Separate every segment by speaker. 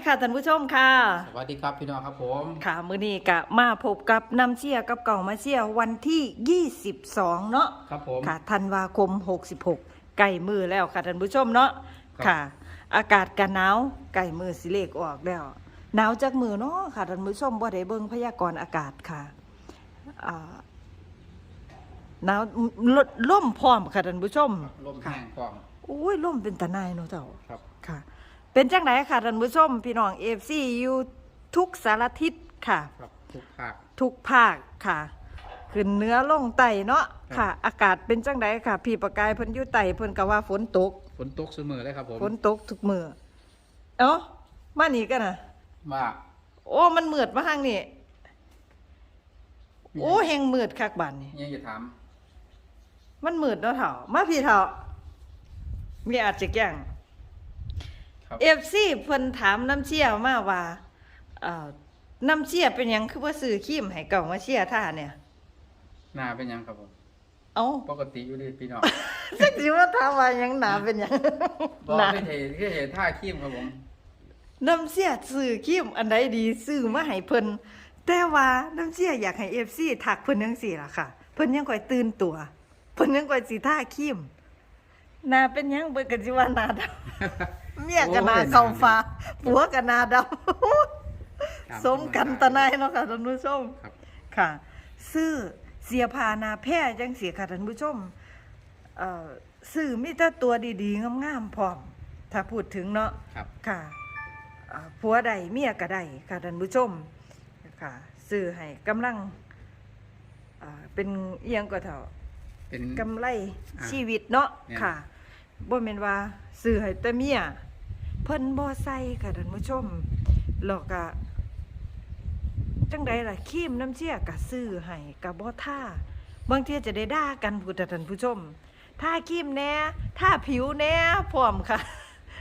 Speaker 1: ดีค่ะท่านผู้ชมค่ะ
Speaker 2: สวัสดีครับพี่น้องครับผม
Speaker 1: ค่ะมื้อนี้ก็มาพบกับน้ำเชี่ยกับเก่ามาเชี่ยวันที่ 22 เนาะ
Speaker 2: ครับผม
Speaker 1: ค่ะธันวาคม 66ใกล้มือแล้วค่ะท่านผู้ชมเนาะ
Speaker 2: ครับ
Speaker 1: ค่ะ อากาศกันหนาวใกล้มือสิเลขออกแล้วหนาวจากมือเนาะค่ะท่านผู้ชมบ่ได้เบิ่งพยากรณ์อากาศค่ะอ่าหนาวลดล่มพร้อมค่ะท่านผู้ชม
Speaker 2: ลม
Speaker 1: ค่ะ
Speaker 2: แห้งกล้อง
Speaker 1: โอ้ยล่มเป็นตะนายเนาะเจ้า
Speaker 2: ครับ
Speaker 1: ค่ะ เป็นจังไดค่ะท่านผู้ชมพี่น้องเอฟซีอยู่ทุกสารทิศค่ะ
Speaker 2: ครับทุกภาค
Speaker 1: ทุกภาคค่ะ ขึ้นเหนื้อลงไตเนาะ
Speaker 2: ครับ
Speaker 1: ค่ะ อากาศเป็นจังไดค่ะ พี่ประกายเพิ่นอยู่ไตเพิ่นก็ว่าฝนตก
Speaker 2: ฝนตกเสมอเลยครับผม
Speaker 1: ฝนตกทุกมือเอ้ามานี่กันนะ
Speaker 2: ว่า
Speaker 1: โอ้มันมืดมาทางนี่โอ้แหงมืดคักบานนี่
Speaker 2: ยังจะถาม
Speaker 1: มันมืดเนาะเฒ่ามาพี่เฒ่ามีอาจจะแกล้ง
Speaker 2: ครับ
Speaker 1: เอฟซีเพิ่นถามน้ำเชี่ยมาว่าเอ่อน้ำเชี่ยเป็นหยังคือว่าซื้อครีมให้เก่ามาเชี่ยท่าเนี่ย
Speaker 2: หน้าเป็นยังครับผม
Speaker 1: เอ้า
Speaker 2: ปกติอยู่ดีพี่น้อง
Speaker 1: จักสิว่าถามว่าหยังหนาเป็นหยัง
Speaker 2: บอก
Speaker 1: หนา
Speaker 2: ไม่เห็นแค่เห็นท่าขี้มครับผม
Speaker 1: น้ำเชี่ยซื้อครีมอันใดดีซื้อมาให้เพิ่นแต่ว่าน้ำเชี่ยอยากให้เอฟซีทักเพิ่นจังซี่ล่ะค่ะ เพิ่นยังค่อยตื่นตัว เพิ่นยังค่อยสิท่าครีมหนาเป็นหยังเบิ่งก็สิว่าหนาดำ เมียก็หนาเข้าฟ้าผัวก็หนาดำสมกันตะนายเนาะค่ะท่านผู้ชม
Speaker 2: ครับ
Speaker 1: ค่ะ ซื้อเสียพานาแพร่จังเสียค่ะท่านผู้ชมเอ่อซื้อมีแต่ตัวดีๆงามๆพร้อม ถ้าพูดถึงเนาะ
Speaker 2: ครับ
Speaker 1: ค่ะอ่าผัวใดเมียก็ได้ค่ะท่านผู้ชมค่ะซื้อให้กำลังอ่าเป็นเอียงก็เท่า
Speaker 2: เป็น
Speaker 1: กำไร
Speaker 2: อ่า
Speaker 1: ชีวิตเนาะ
Speaker 2: เนี่ย
Speaker 1: ค่ะบ่แม่นว่าซื้อให้แต่เมียเพิ่นบ่ใส่ค่ะท่านผู้ชมแล้วก็จังใดล่ะคีมน้ำเชี่ยก็ซื้อให้ก็บ่ท่าบางทีจะได้ด่ากันผู้ท่านผู้ชมท่าคีมแน่ท่าผิวแน่พร้อมค่ะ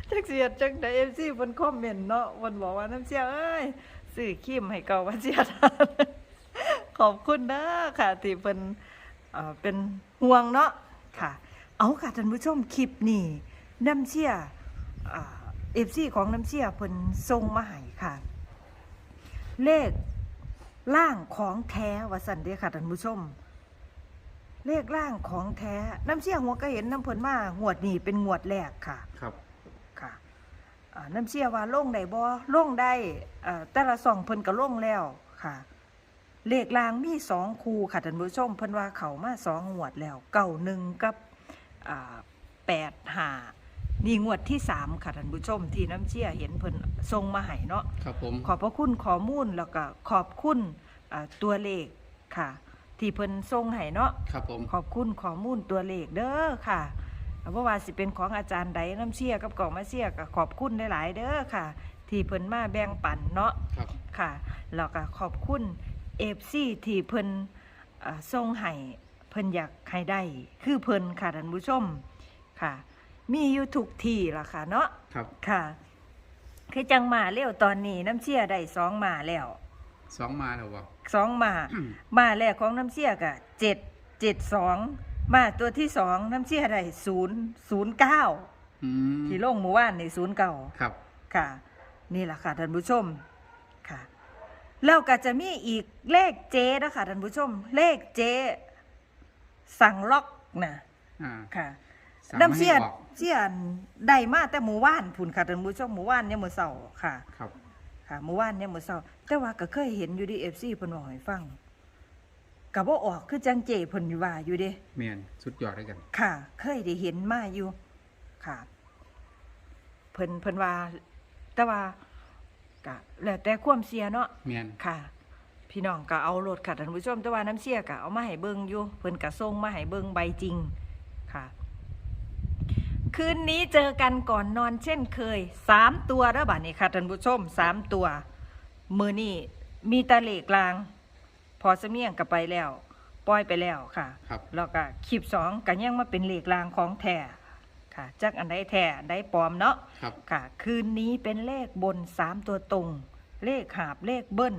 Speaker 1: จักเสียดจังได FC เพิ่นคอมเมนต์เนาะเพิ่นบอกว่าน้ำเชี่ยเอ้ยซื้อคีมให้เก่าว่าเสียทานขอบคุณเด้อค่ะที่เพิ่นเอ่อเป็นห่วงเนาะค่ะ เอาค่ะท่านผู้ชมคลิปนี้น้ำเชี่ย เอฟซีของน้ำเชี่ยเพิ่นส่งมาให้ค่ะ เลขล่างของแท้ว่าสันเดียค่ะท่านผู้ชม เลขล่างของแท้น้ำเชี่ยหัวก็เห็นน้ำเพิ่นมางวดนี้เป็นงวดแรกค่ะ
Speaker 2: ครับ
Speaker 1: ค่ะอ่าน้ำเชี่ยว่าลงได้บ่ลงได้อ่าแต่ละสองเพิ่นก็ลงแล้วค่ะ เลขรางมีสองคูค่ะท่านผู้ชมเพิ่นว่าเขามาสองงวดแล้วเก้าหนึ่งกับอ่าแปดห้า นี่งวดที่สามค่ะท่านผู้ชมที่น้ำเชี่ยเห็นเพิ่นส่งมาให้เนาะ
Speaker 2: ครับผม
Speaker 1: ขอบพระคุณข้อมูลแล้วก็ขอบคุณอ่าตัวเลขค่ะ ที่เพิ่นส่งให้เนาะ
Speaker 2: ครับผม
Speaker 1: ขอบคุณข้อมูลตัวเลขเด้อค่ะเพราะว่าสิเป็นของอาจารย์ใดน้ำเชี่ยกับกล่องมาเชี่ยก็ขอบคุณหลายๆเด้อค่ะ ที่เพิ่นมาแบ่งปันเนาะ
Speaker 2: ครับ
Speaker 1: ค่ะแล้วก็ขอบคุณเอฟซีที่เพิ่นอ่าส่งให้เพิ่นอยากให้ได้ คือเพิ่นค่ะท่านผู้ชมค่ะ มีอยู่ทุกที่ล่ะค่ะเนาะ
Speaker 2: ครับ
Speaker 1: ค่ะ คือจังมาเร็วตอนนี้น้ำเชี่ยได้สองมาแล้ว
Speaker 2: สองมาแล้ววะ
Speaker 1: สองมามาแรกของน้ำเชี่ยกะเจ็ดเจ็ดสองมาตัวที่สองน้ำเชี่ยได้ศูนย์ศูนย์เก้า
Speaker 2: อืม
Speaker 1: ที่ลงหมู่บ้านในศูนย์เก้า
Speaker 2: ครับ
Speaker 1: ค่ะ นี่แหละค่ะท่านผู้ชมค่ะแล้วก็จะมีอีกเลขเจนะคะท่านผู้ชม เลขเจ สั่งล็อกนะ
Speaker 2: อ่า
Speaker 1: ค่ะ
Speaker 2: สั่ง
Speaker 1: น้ำเชี่ย
Speaker 2: ให้ออก
Speaker 1: เชี่ยนได้มาแต่หมู่บ้านพุ่นค่ะท่านผู้ชมหมู่บ้านเนี่ยามมือเสาค่ะ
Speaker 2: ครับ
Speaker 1: ค่ะเมื่อวานเนี่ยมื้อเช้าแต่ว่าก็เคยเห็นอยู่ดี FC เพิ่นบอกให้ฟังก็บ่ออกคือจังเจเพิ่นว่าอยู่เด้
Speaker 2: เมียนสุดยอดด้วยกัน
Speaker 1: ค่ะ เคยได้เห็นมาอยู่ ค่ะ เพิ่นเพิ่นว่า แต่ว่าก็แล้วแต่ความเสียเนาะ
Speaker 2: เมียน
Speaker 1: ค่ะ พี่น้องก็เอารถค่ะท่านผู้ชมแต่ว่าน้ำเสียก็เอามาให้เบิ่งอยู่เพิ่นก็ส่งมาให้เบิ่งใบจริงค่ะ คืนนี้เจอกันก่อนนอนเช่นเคยสามตัวแล้วบัดนี้ค่ะท่านผู้ชมสามตัว มือนี่มีตะเลกลาง พอเสมียงก็ไปแล้ว ปล่อยไปแล้วค่ะ
Speaker 2: ครับ
Speaker 1: แล้วก็คลิปสองก็ยังมาเป็นเลขลางของแท้ค่ะจักอันใดแท้อันใดปลอมเนาะ
Speaker 2: ครับ
Speaker 1: ค่ะ คืนนี้เป็นเลขบนสามตัวตรง เลขหาบเลขเบิ้ล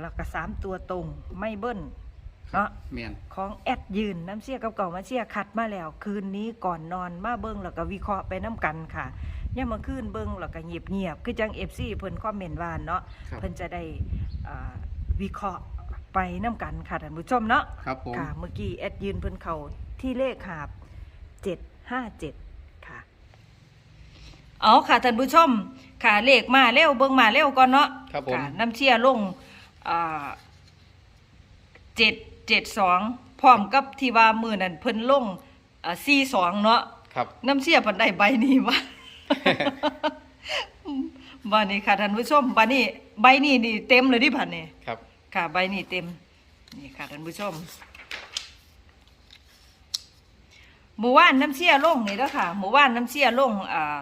Speaker 1: แล้วก็สามตัวตรงไม่เบิ้ล เนาะ
Speaker 2: เมียน
Speaker 1: ของแอดยืนน้ำเชี่ยกับเก่ามาเชี่ยคัดมาแล้ว คืนนี้ก่อนนอนมาเบิ้งแล้วก็วิเคราะห์ไปน้ำกันค่ะย่ามมื้อคืนเบิ่งแล้วก็เงียบๆคือจัง FC เพิ่นคอมเมนต์ว่าเนาะ
Speaker 2: ครับ
Speaker 1: เพิ่นจะได้อ่าวิเคราะห์ไปนํกันค่ะท่านผู้ชมเนาะ
Speaker 2: ครับผม
Speaker 1: ค่ะเมื่อกี้แอดยืนเพิ่นเข้าที่เลขหาบ757ค่ะเอาค่ะท่านผู้ชมค่ะเลขมาเร็วเบิ่งมาเร็วก่อนเนาะ
Speaker 2: ครับผม
Speaker 1: ค่ะน้ำเชี่ยลง อ่า772พร้อมกับที่ว่ามื้อนั้นเพิ่นลงอ่า42เนาะ
Speaker 2: ครับ
Speaker 1: น้ำเชี่ยเพิ่นได้ใบนี้วะบัดนี้ค่ะท่านผู้ชมบัดนี้ใบนี้นี่เต็มเลยดิบัดนี้
Speaker 2: ครับ
Speaker 1: ค่ะใบนี้เต็มนี่ค่ะท่านผู้ชมหมู่ว่านน้ำเชี่ยลงนี่แล้วค่ะหมู่ว่านน้ำเชี่ยลงอ่า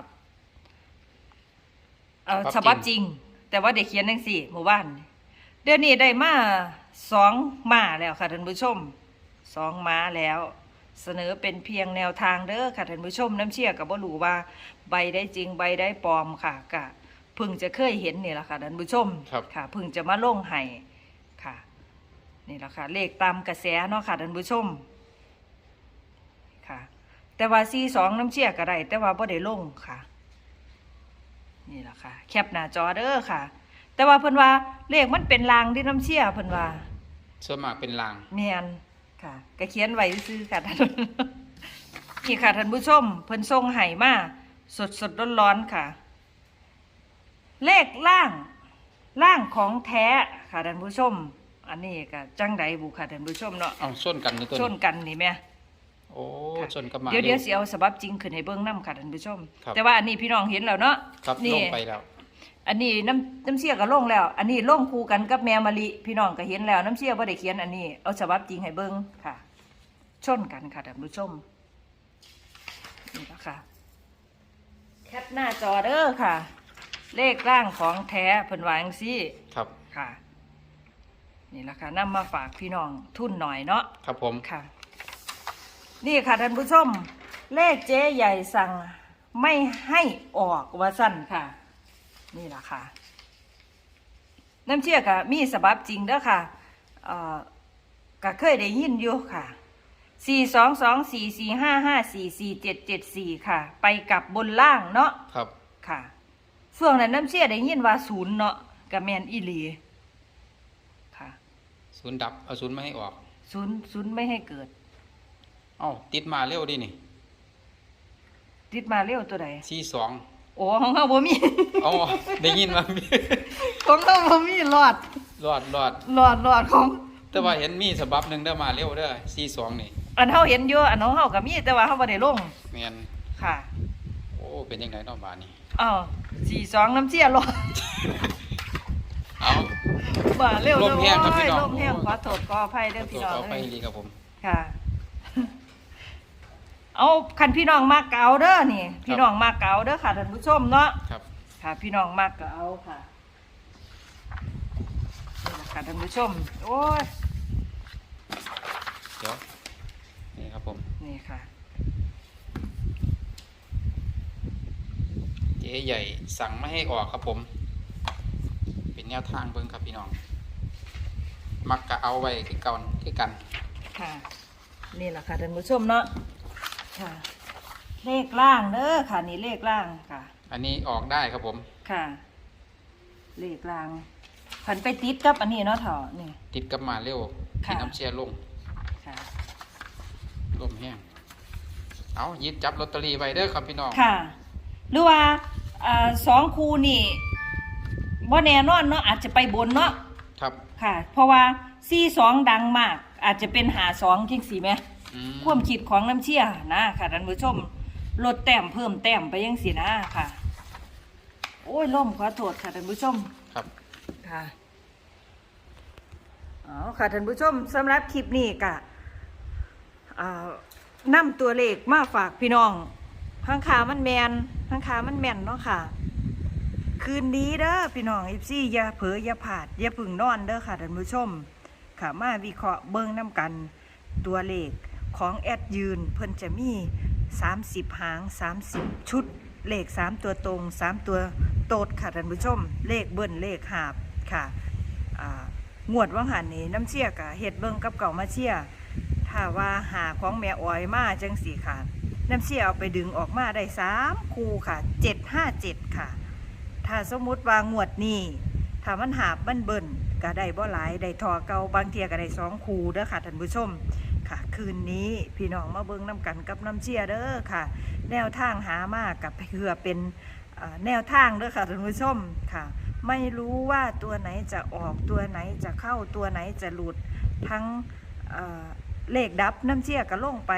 Speaker 1: เอ่อฉบับจริง แต่ว่าเด็กเขียนจังสี่หมู่บ้าน เดี๋ยวนี้ได้มา สองมาแล้วค่ะท่านผู้ชมสองมาแล้ว เสนอเป็นเพียงแนวทางเด้อค่ะท่านผู้ชมน้ำเชี่ยกับว่ารู้ว่าใบได้จริงใบได้ปลอมค่ะกะเพิ่งจะเคยเห็นนี่แหละค่ะท่านผู้ชม
Speaker 2: ครับ
Speaker 1: ค่ะเพิ่งจะมาลงให้ค่ะ นี่แหละค่ะ เลขตามกระแสเนาะค่ะท่านผู้ชม ค่ะ แต่ว่าซีสองน้ำเชี่ยก็ได้แต่ว่าบ่ได้ลงค่ะ นี่แหละค่ะ แคปหน้าจอเด้อค่ะ แต่ว่าเพิ่นว่าเลขมันเป็นลางที่น้ำเชี่ยเพิ่นว่า
Speaker 2: ส่วนมากเป็นลาง
Speaker 1: เมียนค่ะก็เขียนไว้ซื่อๆค่ะท่านนี่ค่ะท่านผู้ชม เพิ่นส่งไห้มาสดสดร้อนร้อนๆค่ะ เลขล่างล่างของแท้ค่ะท่านผู้ชม อันนี้ก็จังใดบุค่ะท่านผู้ชมเนาะ
Speaker 2: เอาส้นกันในตัว
Speaker 1: ชนกันนี่แม่
Speaker 2: โอ้
Speaker 1: ค่ะ
Speaker 2: ส้นกับมา
Speaker 1: เดี๋ยวเดี๋ยว
Speaker 2: ร็
Speaker 1: สิเอาสบับจริงขึ้นให้เบิ่งนํค่ะท่านผู้ชม
Speaker 2: ครับ
Speaker 1: แต่ว่าอันนี้พี่น้องเห็นแล้วเนาะ
Speaker 2: ครับ
Speaker 1: นี่
Speaker 2: ลงไปแล้ว
Speaker 1: อันนี้น้ำน้ำเสียก็ลงแล้ว อันนี้ลงคู่กันกับแม่มะลิพี่น้องก็เห็นแล้วน้ำเสียบ่ได้เขียนอันนี้เอาฉบับจริงให้เบิ่งค่ะ ชนกันค่ะท่านผู้ชมนี่ละค่ะแคปหน้าจอเด้อค่ะ เลขร่างของแท้เพิ่นว่าจังซี่
Speaker 2: ครับ
Speaker 1: ค่ะ นี่ละค่ะนำมาฝากพี่น้องทุนหน่อยเนาะ
Speaker 2: ครับผม
Speaker 1: ค่ะ นี่ค่ะท่านผู้ชม เลขเจ๊ใหญ่สั่งไม่ให้ออกว่าสั้นค่ะ นี่แหละค่ะ น้ำเชี่ยกะมีสบับจริงเด้อค่ะเอ่อก็เคยได้ยินอยู่ค่ะสี่สองสองสี่สี่ห้าห้าสี่สี่เจ็ดเจ็ดสี่ค่ะ ไปกับบนล่างเนาะ
Speaker 2: ครับ
Speaker 1: ค่ะช่วงนั้นน้ำเชี่ยได้ยินว่าศูนย์เนาะกับแมนอีหลีค่ะ
Speaker 2: ศูนย์ดับเอาศูนย์ไม่ให้ออก
Speaker 1: ศูนย์ศูนย์ไม่ให้เกิด
Speaker 2: เอ้าติดมาเร็วดินี่
Speaker 1: ติดมาเร็วตัวใด
Speaker 2: สี่สอง
Speaker 1: โอ้ของเขาบ่มี
Speaker 2: เอาได้ยินว่ามี
Speaker 1: ของเขาบ่มีหลอด
Speaker 2: รอดรอด
Speaker 1: หลอดหลอดของ
Speaker 2: แต่ว่าเห็นมีฉบับหนึ่งได้อมาเร็วเด้อสี่สองนี่
Speaker 1: อันเฮาเห็นอยู่อันของเฮาก็มีแต่ว่าเฮาบ่ได้ลง
Speaker 2: แมน
Speaker 1: ค่ะ
Speaker 2: โอ้เป็นยังไงเนาะบานนี้
Speaker 1: อ้าว42น้ำเชี่ยหลอด
Speaker 2: เอา
Speaker 1: บ่าเร็ว
Speaker 2: ลมแห้งครับพี่น้อง
Speaker 1: โยลมแห้งขอโทษขออภัยเด้อพี่น้อง
Speaker 2: เอาไป
Speaker 1: เอ้ย
Speaker 2: ดีครับผม
Speaker 1: ค่ะ เอาคันพี่น้องมากเกาเด้อนี่ พี่น้องมากเกาเด้อค่ะท่านผู้ชมเนาะ
Speaker 2: ครับ
Speaker 1: ค่ะ พี่น้องมากเกาค่ะนี่แหละค่ะท่านผู้ชม โอ้ย
Speaker 2: เดี๋ยวนี่ครับผม
Speaker 1: นี่ค่ะ
Speaker 2: เจ๊ใหญ่สั่งไม่ให้ออกครับผม เป็นแนวทางเบิ่งครับพี่น้อง มักกะเอาไว้คือเก่าคือกัน
Speaker 1: ค่ะ นี่แหละค่ะท่านผู้ชมเนาะ ค่ะ เลขล่างเด้อค่ะ นี่เลขล่างค่ะ
Speaker 2: อันนี้ออกได้ครับผม
Speaker 1: ค่ะ เลขล่างผันไปติดกับอันนี้เนาะเถอะนี่
Speaker 2: ติดกับมาเร็ว
Speaker 1: ค่ะ
Speaker 2: ที่น้ำเชียร์ลง
Speaker 1: ค่ะ
Speaker 2: ลมแห้งเอาหยิบจับลอตเตอรี่ไว้เด้อครับพี่น้อง
Speaker 1: ค่ะ หรือว่าอ่าสองคูนี่บ่แน่นอนเนาะอาจจะไปบนเนาะ
Speaker 2: ครับ
Speaker 1: ค่ะ เพราะว่าซีสองดังมาก อาจจะเป็นหาสองจริงสิไหม
Speaker 2: อืม
Speaker 1: ความคิดของน้ำเชี่ยนะค่ะท่านผู้ชมลดแต้มเพิ่มแต้มไปยังสินะค่ะ โอ้ยล่มขอโทษค่ะท่านผู้ชม
Speaker 2: ครับ
Speaker 1: ค่ะเอาค่ะท่านผู้ชมสำหรับคลิปนี้กะนำตัวเลขมาฝากพี่น้องข้างขามันแมนข้างขามันแม่นเนาะค่ะ คืนนี้เด้อพี่น้องอีซี่อย่าเผลออย่าผาดอย่าพึ่งนอนเด้อค่ะท่านผู้ชม ค่ะมาวิเคราะห์เบิ่งน้ำกันตัวเลข ของแอดยืนเพิ่นจะมี 30 หาง 30 ชุด เลข 3 ตัวตรง 3 ตัวโตดค่ะท่านผู้ชม เลขเบิ้นเลขหาบค่ะงวดว่างหันนี่น้ำเชี่ยกะเฮ็ดเบิ่งกับเก่ามาเชี่ยถ้าว่าหาของแม่อ้อยมาจังสีค่ะ น้ำเชี่ยเอาไปดึงออกมาได้สามคูค่ะเจ็ดห้าเจ็ดค่ะ ถ้าสมมุติว่างวดนี้ถ้ามันหาบมันเบิ่นก็ได้บ่หลายได้ทอเก่าบางเทียก็ได้สองคูเด้อค่ะท่านผู้ชม ค่ะ คืนนี้พี่น้องมาเบิ่งน้ำกันกับน้ำเชียเด้อค่ะ แนวทางหามากกับเพื่อเป็นแนวทางเด้อค่ะท่านผู้ชมค่ะ ไม่รู้ว่าตัวไหนจะออกตัวไหนจะเข้าตัวไหนจะหลุดทั้งเลขดับน้ำเชี่ยก็ลงไป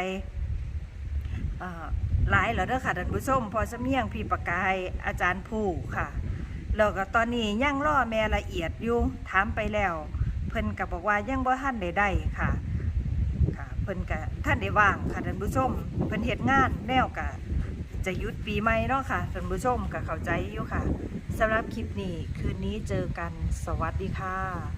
Speaker 1: หลายแล้วเด้อค่ะท่านผู้ชม พอสำเนียงพี่ประกายอาจารย์ผู้ค่ะแล้วก็ตอนนี้ยังรอแม่ละเอียดอยู่ถามไปแล้ว เพิ่นก็บบอกว่ายังบ่ท่านได้ได้ค่ะ พิ่นกะท่านได้ว่างค่ะท่านผู้ชมเพิ่นเฮ็ดงานแนวกะจะยุดปีใหม่เนาะค่ะท่านผู้ชมกะเข้าใจอยู่ค่ะสำหรับคลิปนี้คืนนี้เจอกันสวัสดีค่ะ